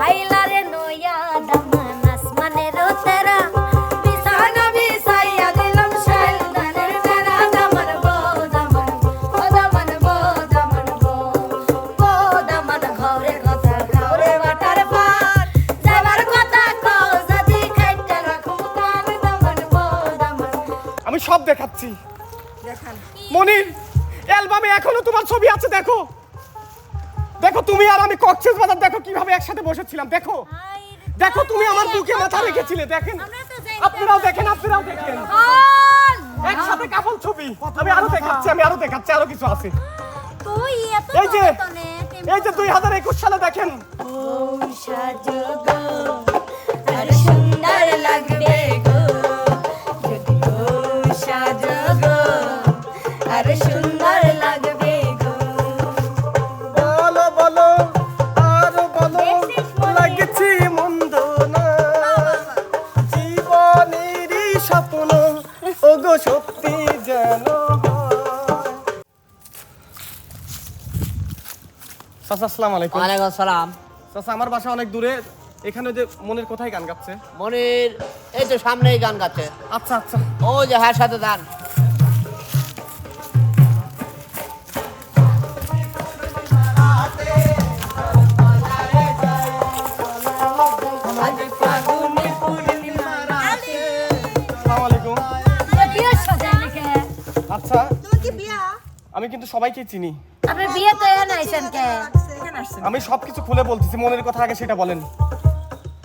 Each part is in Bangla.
হাইলারে নয়া দামান দেখো। দেখো তুমি আমার বুকে মাথা রেখেছিলে দেখেন। আপনারাও দেখেন আপনারাও দেখেন। একসাথে কাপল ছবি। আমি আরও দেখাচ্ছি আমি আরও দেখাচ্ছি আরও কিছু আছে। এই যে এই যে দুই হাজার একুশ সালে দেখেন। চাচা আসসালামু আলাইকুম। ওয়ালাইকুম আসসালাম। চাচা আমার বাসা অনেক দূরে। এখানে যে মনের কোথায় গান গাচ্ছে? মনির এই তো সামনেই গান গাচ্ছে। আচ্ছা আচ্ছা। ও যে হ্যাঁ সাথে গান আচ্ছা। তোমার কি বিয়া? আমি কিন্তু সবাইকে চিনি। আপনার বিয়ে তো এখানে আইছেন কে? আসছেন আমি সবকিছু খুলে বলতেছি মনের কথা আগে সেটা বলেন।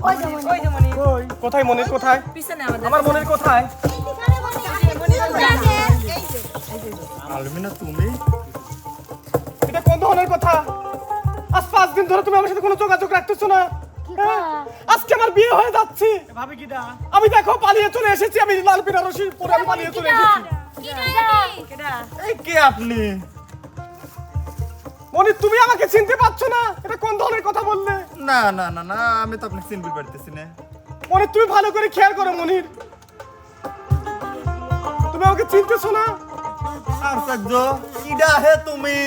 ওই যে মনে ওই যে মনি কই? কোথায় মনের? কোথায়? পিছনে আমাদের আমার মনের কোথায়? আলমিনা তুমি? এটা কোন ধরনের কথা? আজ পাঁচ দিন ধরে তুমি আমার সাথে কোনো যোগাযোগ রাখতেছো না। হ্যাঁ? আজকে আমার বিয়ে হয়ে যাচ্ছে। ভাবি কি দা? আমি দেখো পালিয়ে চলে এসেছি আমি লাল বেনারসি পরে আমি পালিয়ে চলে এসেছি। এই কে আপনি? মনি তুমি আমাকে চিনতে পারছ না? এটা কোন ধরনের কথা বললে? না না না না আমি তো আপনাকে চিনতে পারতেছি না। মনি তুমি ভালো করে খেয়াল করো মনির। তুমি আমাকে চিনতেছো না? আর সহ্য কিডা হে তুমি?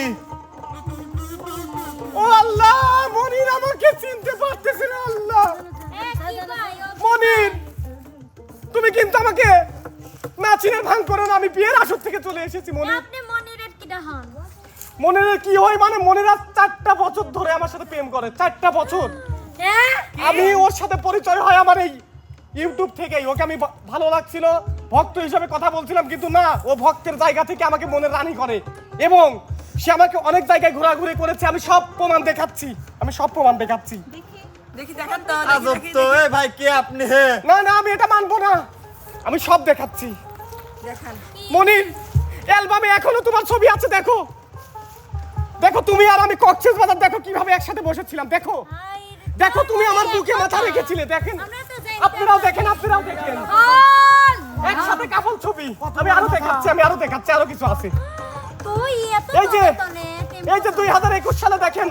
ও আল্লাহ মনির আমাকে চিনতে পারতেছে না আল্লাহ। মনির তুমি কিন্তু আমাকে না চিনে ভাঙ করো না আমি বিয়ের আসর থেকে চলে এসেছি মনির। মনিরের কি হয়? মানে মনির চারটা বছর ধরে আমার সাথে প্রেম করে চারটা বছর। হ্যাঁ? আমি ওর সাথে পরিচয় হয় আমার এই ইউটিউব থেকেই। ওকে আমি ভালো লাগছিল ভক্ত হিসেবে কথা বলছিলাম কিন্তু না ও ভক্তের জায়গা থেকে আমাকে মনের রানী করে। এবং সে আমাকে অনেক জায়গায় ঘোরাঘুরি করেছে আমি সব প্রমাণ দেখাচ্ছি আমি সব প্রমাণ দেখাচ্ছি। ভাই কে আপনি না না আমি এটা মানবো না। আমি সব দেখাচ্ছি। দেখান। মনির অ্যালবামে এখনও তোমার ছবি আছে দেখো। দেখো তুমি আর আমি কক্সেস বাজার দেখো কীভাবে একসাথে বসেছিলাম দেখো। দেখো তুমি আমার বুকে মাথা রেখেছিলে দেখেন। আপনারাও দেখেন আপনারাও দেখেন। একসাথে কাপল ছবি। আমি আরও দেখাচ্ছি আমি আরও দেখাচ্ছি আরও কিছু আছে। এই যে এই যে দুই হাজার একুশ সালে দেখেন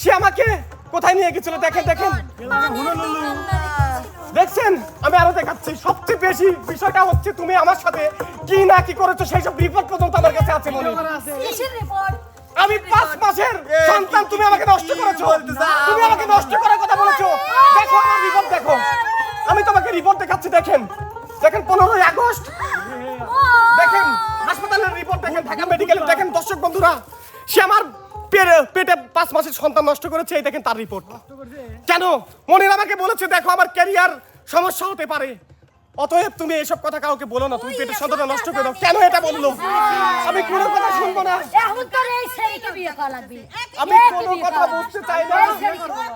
সে আমাকে কোথায় নিয়ে গেছিল? দেখেন দেখেন। দেখছেন আমি আরও দেখাচ্ছি। সবচেয়ে বেশি বিষয়টা হচ্ছে তুমি আমার সাথে কি না কি করেছ সেই সব রিপোর্ট পর্যন্ত আমার কাছে আছে মনে আমি পাঁচ মাসের সন্তান, তুমি আমাকে নষ্ট করেছ। তুমি আমাকে নষ্ট করার কথা বলেছ। দেখো আমার রিপোর্ট দেখো। আমি তোমাকে রিপোর্ট দেখাচ্ছি, দেখেন। দেখেন, পনেরোই আগস্ট। দেখেন, হাসপাতালের রিপোর্ট দেখেন, ঢাকা মেডিকেলের দেখেন, দর্শক বন্ধুরা, সে আমার পেটে পাঁচ মাসের সন্তান নষ্ট করেছে, এই দেখেন তার রিপোর্ট কেন? মনির আমাকে বলেছে, দেখো, আমার ক্যারিয়ার সমস্যা হতে পারে। অতএব তুমি এসব কথা কাউকে বলো না তুমি পেটের সন্তানটা নষ্ট করে। দাও কেন এটা বলল? আমি কোনো কথা শুনব না। এখন তোর এই ছেলেকে বিয়ে করা লাগবে। আমি কোনো কথা বুঝতে চাই না।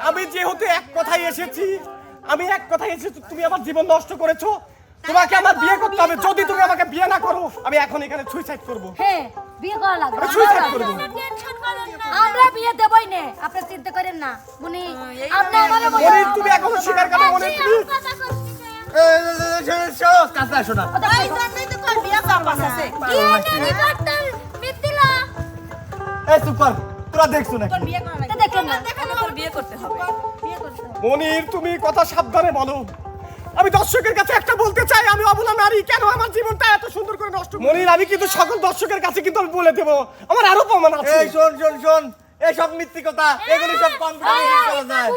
আমি যেহেতু এক কথাই এসেছি আমি এক কথাই এসেছি তুমি আমার জীবন নষ্ট করেছ। তোমাকে আমার বিয়ে করতে হবে। যদি তুমি আমাকে বিয়ে না করো আমি এখন এখানে সুইসাইড করব। হ্যাঁ বিয়ে করা লাগবে। আমি suicide করব। আমরা বিয়ে দেবই না। আপনি চিন্তা করেন না। মুনি আপনি আমার মনির তুমি এখনও স্বীকার করো মনির প্লিজ মনির তুমি কথা সাবধানে বলো আমি দর্শকের কাছে একটা বলতে চাই আমি অবলা নারী কেন আমার জীবনটা এত সুন্দর করে নষ্ট মনির আমি কিন্তু সকল দর্শকের কাছে কিন্তু আমি বলে দেবো আমার আরও প্রমাণ আছে এই শোন শোন শোন এসব মিথ্যি কথা এগুলি সব কম্পিউটারে করা যায়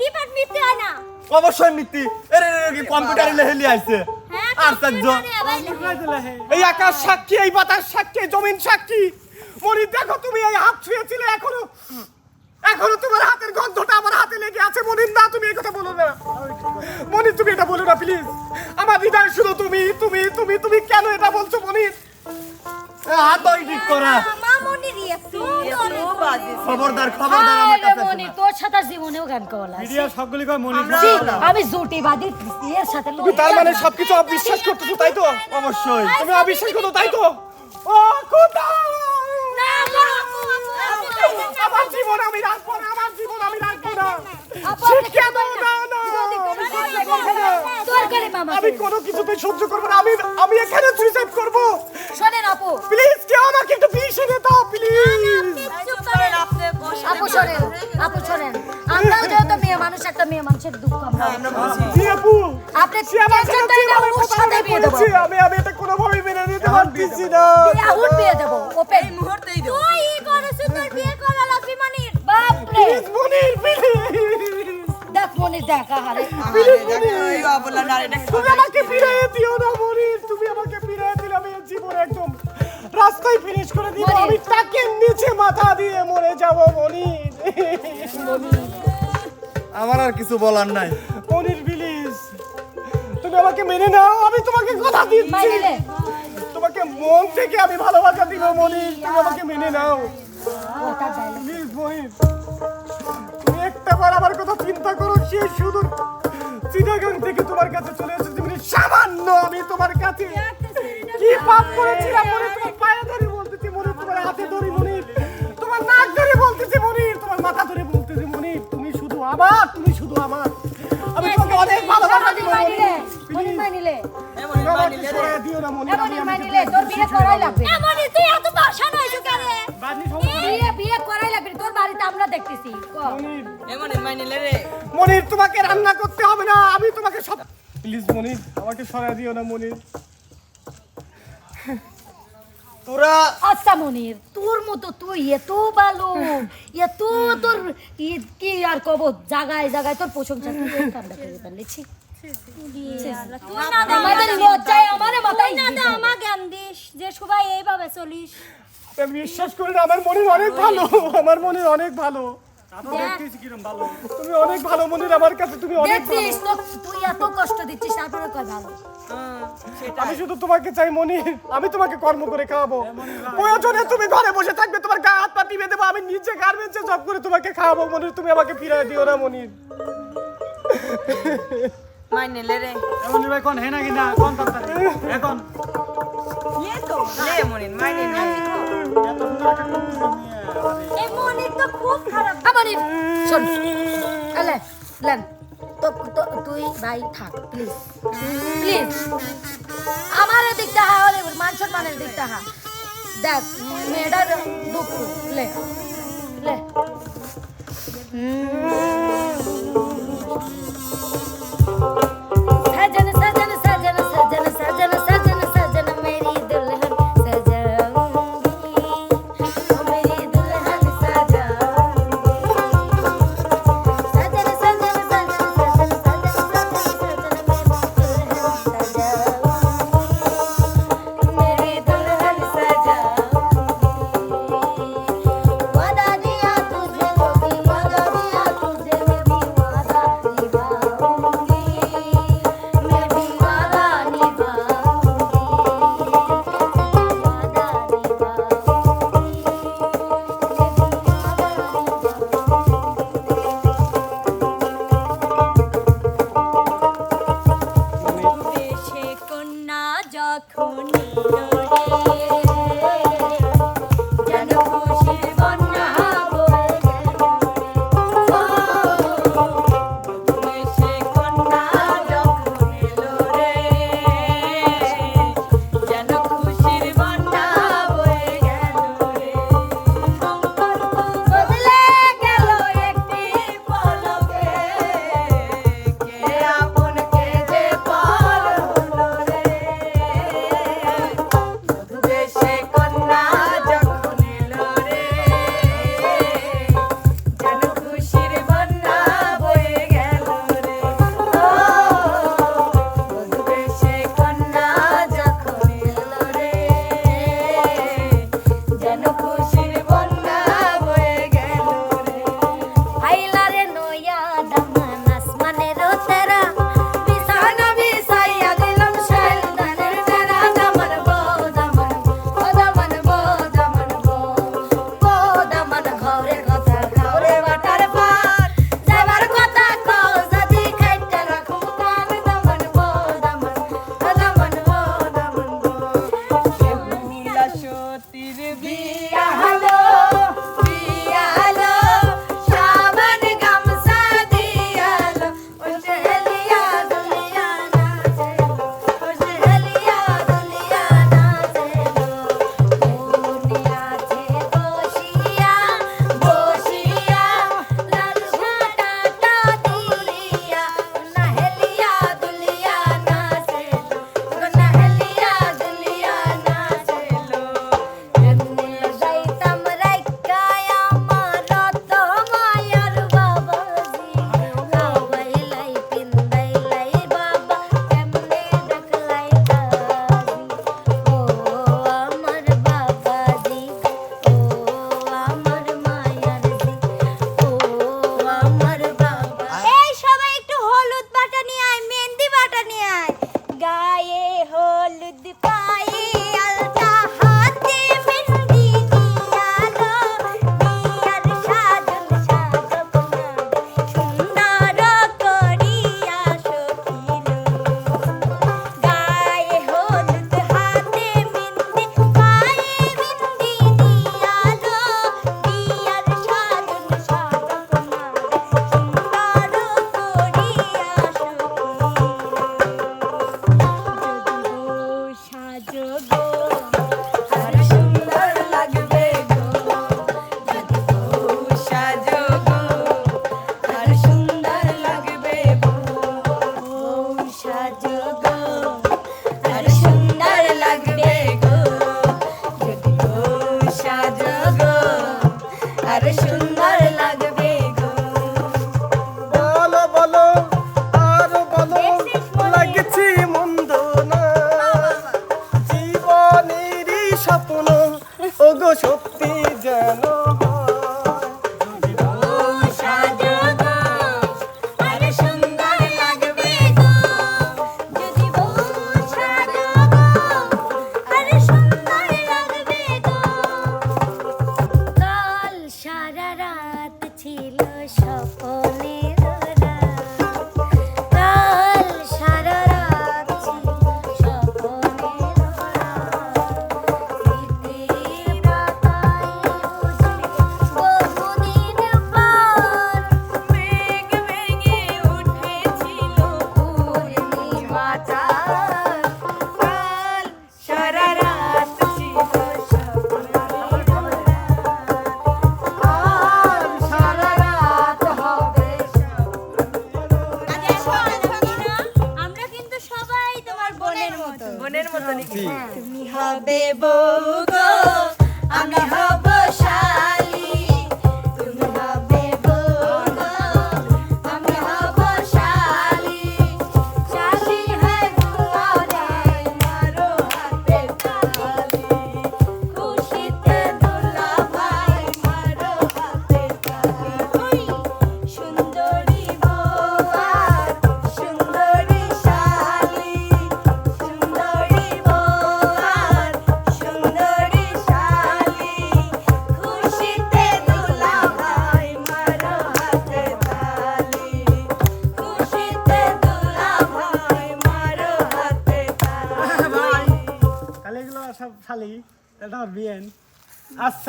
রিপোর্ট মিথ্যে হয় না অবশ্যই মিথ্যি এরে কম্পিউটারে লেহেলি আইছে? হ্যাঁ আশ্চর্য এই আকাশ সাক্ষী এই বাতাস সাক্ষী জমিন সাক্ষী। মনি দেখো তুমি এই হাত ছুঁয়েছিলে এখনও। এখনও তোমার হাতের গন্ধটা আমার হাতে লেগে আছে। মনির না তুমি এই কথা বলো না। মনি তুমি এটা বলো না প্লিজ আমার হৃদয় শুধু তুমি তুমি তুমি তুমি কেন এটা বলছো মনির? হাত ওই ঠিক করা। খবরদার খবরদার আমার কাছে। তোর জীবনেও গান কলা মিডিয়া সবগুলি কয় মনি আমি জুটিবাদী এর সাথে তুমি তার মানে সবকিছু অবিশ্বাস করতেছো তাই তো অবশ্যই তুমি অবিশ্বাস করতো তাই তো ও কোথা না আমার জীবন আমি রাখব না আমার জীবন আমি রাখব না শিক্ষা দাও না না দরকারি মামা আমি কোনো কিছুতে সহ্য করব না। আমি আমি এখানে সুইসাইড করব। শোনেন আপু। প্লিজ কেউ আমাকে একটু বিষ এনে দাও প্লিজ আপু শোনেন আপু শোনেন। আমরাও যেহেতু মেয়ে মানুষ একটা মেয়ে মানুষের দুঃখ আমরা আমরা বুঝি। জি আপু। আপনি সে আমার সাথে না, ওর সাথে বিয়ে দেবো। আমি আমি এটা কোনোভাবেই মেনে নিতে পারতেছি না। বিয়ে দেবো ওপেন দেখ তুমি আমাকে ফিরিয়ে দিও না মনির তুমি আমাকে ফিরিয়ে দিলে আমি জীবন একদম রাস্তায় ফিনিশ করে দিব। আমি তাকে নিচে মাথা দিয়ে মরে যাব মনির। আমার আর কিছু বলার নাই। মনির প্লিজ তুমি আমাকে মেনে নাও আমি তোমাকে কথা দিচ্ছি। তোমাকে মন থেকে আমি ভালোবাসা দিব মনির। তুমি আমাকে মেনে নাও। প্লিজ কথা চিন্তা করো সে শুধু চিটাগাং থেকে তোমার কাছে চলে এসেছি মানে সামান্য আমি তোমার কাছে কি পাপ করেছিলাম মনে তোমার পায়ে ধরে বলতেছি মনে তোমার হাতে ধরে মনে তোমার নাক ধরে বলতেছি মনে তোমার মাথা ধরে বলতেছি মনে তুমি শুধু আমার তুমি শুধু আমার আমি তোমাকে অনেক ভালোবাসা দিব মনি মনি মনি মনি তোর বিয়ে করাই লাগবে বিয়ে বিয়ে করাই লাগবে তোর আমরা দেখতেছি। মনির তোমাকে রান্না করতে হবে না আমি তোমাকে সব প্লিজ মনির আমাকে সরাই দিও না মনির। তোরা আচ্ছা মনির তোর মতো তুই এত ভালো এত তোর কি আর কব জাগায় জাগায় তোর প্রশংসা তুই কামটা করে পারলি ছি। তুই না আমাদের লজ্জায় আমারে মাথায় তুই না দাও আমা জ্ঞান দিস যে সবাই এইভাবে চলিস। বিশ্বাস করি না আমার মনির অনেক ভালো আমার মনির অনেক ভালো। তুমি অনেক ভালো মনির আমার কাছে তুমি অনেক ভালো। তুই এত কষ্ট দিচ্ছিস তারপরে কয় ভালো। হ্যাঁ, আমি শুধু তোমাকে চাই মনির আমি তোমাকে কর্ম করে খাওয়াবো। প্রয়োজনে তুমি ঘরে বসে থাকবে তোমার গা হাত পা টিপে দেবো আমি নিচে গার্মেন্টসে জব করে তোমাকে খাওয়াবো। মনির তুমি আমাকে ফিরিয়ে দিও না মনির মাইনিলে রে। এমন ভাই কোন হে নাকি না? কোন তাড়াতাড়ি এখন। ইয়ে তো লে মনির তো খুব তুই ভাই থাক প্লিজ প্লিজ আমার দিকটা হা হলে মান সম্মানের দিকটা হা দেখ মেয়েটার দুঃখ লে লে दी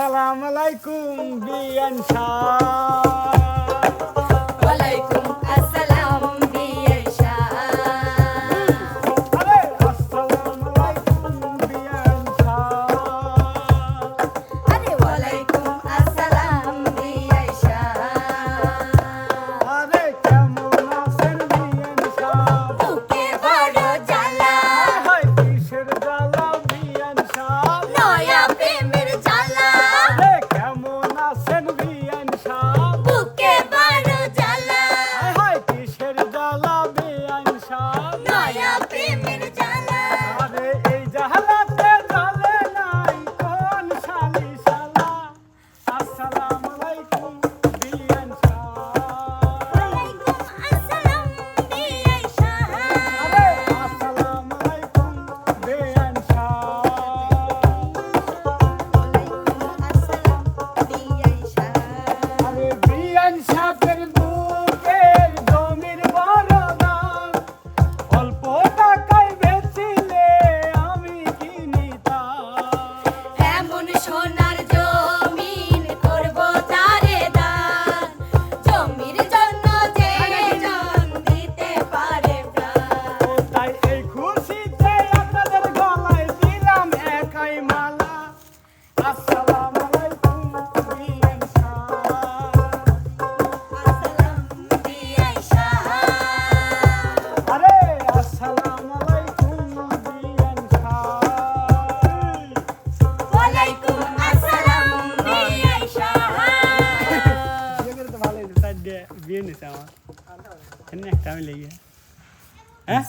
আসসালামু আলাইকুম বিয়ান শাহ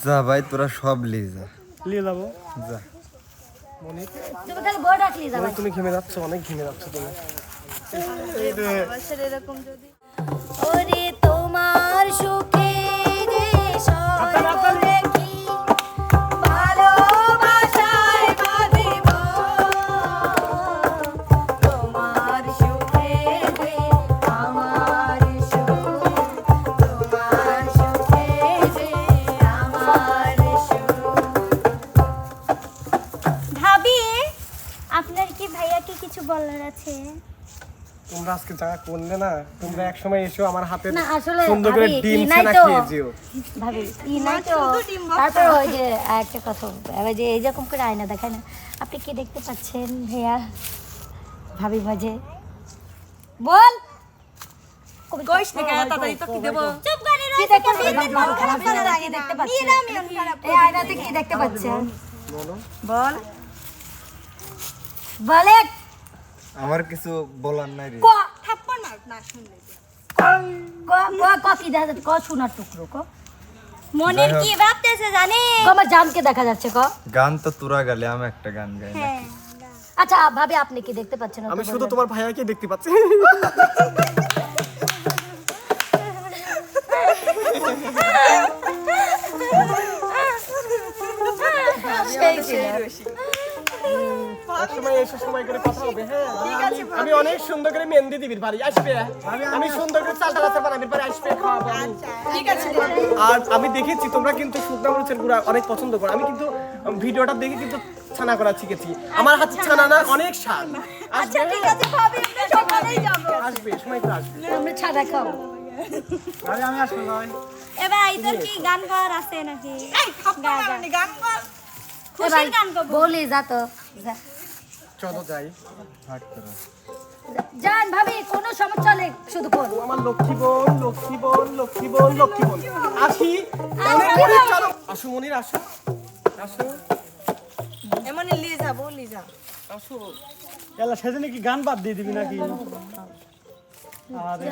যা ভাই তোরা সব লিয়ে যা। নিয়ে যাব। যা। তুমি ঘেমে যাচ্ছ অনেক ঘেমে যাচ্ছ তুমি। করলে না তোমরা এক সময় এসো আমার হাতে সুন্দর করে ডিম ছানা খেয়ে যেও। ভাবি ই নাই তো। তারপর ওই যে একটা কথা এবার যে এইরকম করে আয়না দেখায় না আপনি কি দেখতে পাচ্ছেন ভাইয়া? ভাবি বাজে। বল! কইস না কেন তাড়াতাড়ি তো কি দেবো? চুপ করে কি দেখতে খারাপ করে না, কি দেখতে পাচ্ছেন? এই আয়নাতে কি দেখতে পাচ্ছেন? বল। বলে। আমার কিছু বলার নাই রে। না শুনলে ক ক দেখা যাচ্ছে ক সোনার টুকরো ক মনের কি ভাবতেছে জানে আমার দেখা যাচ্ছে ক। গান তো তোরা গালে আমি একটা গান গাই হ্যাঁ আচ্ছা ভাবি আপনি কি দেখতে পাচ্ছেন আমি শুধু তোমার ভাইয়াকে দেখতে পাচ্ছি। সময় এসে সময় করে কথা হবে হ্যাঁ। আমি অনেক সুন্দর করে মেহেন্দি দিবির বাড়ি আসবে আমি সুন্দর করে চালটা রাস্তা বানাবির বাড়ি আসবে খাওয়াবো আমি। ঠিক আছে আর আমি দেখেছি তোমরা কিন্তু শুকনা মরিচের গুঁড়া অনেক পছন্দ করো। আমি কিন্তু ভিডিওটা দেখে কিন্তু ছানা করা শিখেছি। আমার হাতে ছানা না অনেক স্বাদ। আচ্ছা ঠিক আছে আসবে সময় করে আসবে। আমরা ছাড়া খাও আরে আমি আসব ভাই এ ভাই তোর কি গান গাওয়ার আছে নাকি? গা, গা। গান কর খুশির গান করব বলি যা তো যা। চলো যাই। থাক তোরা যান ভাবি কোনো সমস্যা নেই শুধু ফোন আমার লক্ষ্মী বোন লক্ষ্মী বোন লক্ষ্মী বোন লক্ষ্মী বোন আসি। মনির চলো। আসো মনির আসো। আসো। এমনই লিয়ে যাব লিয়ে যা। এলা সেদিনে কি গান বাদ দিয়ে দিবি নাকি? আরে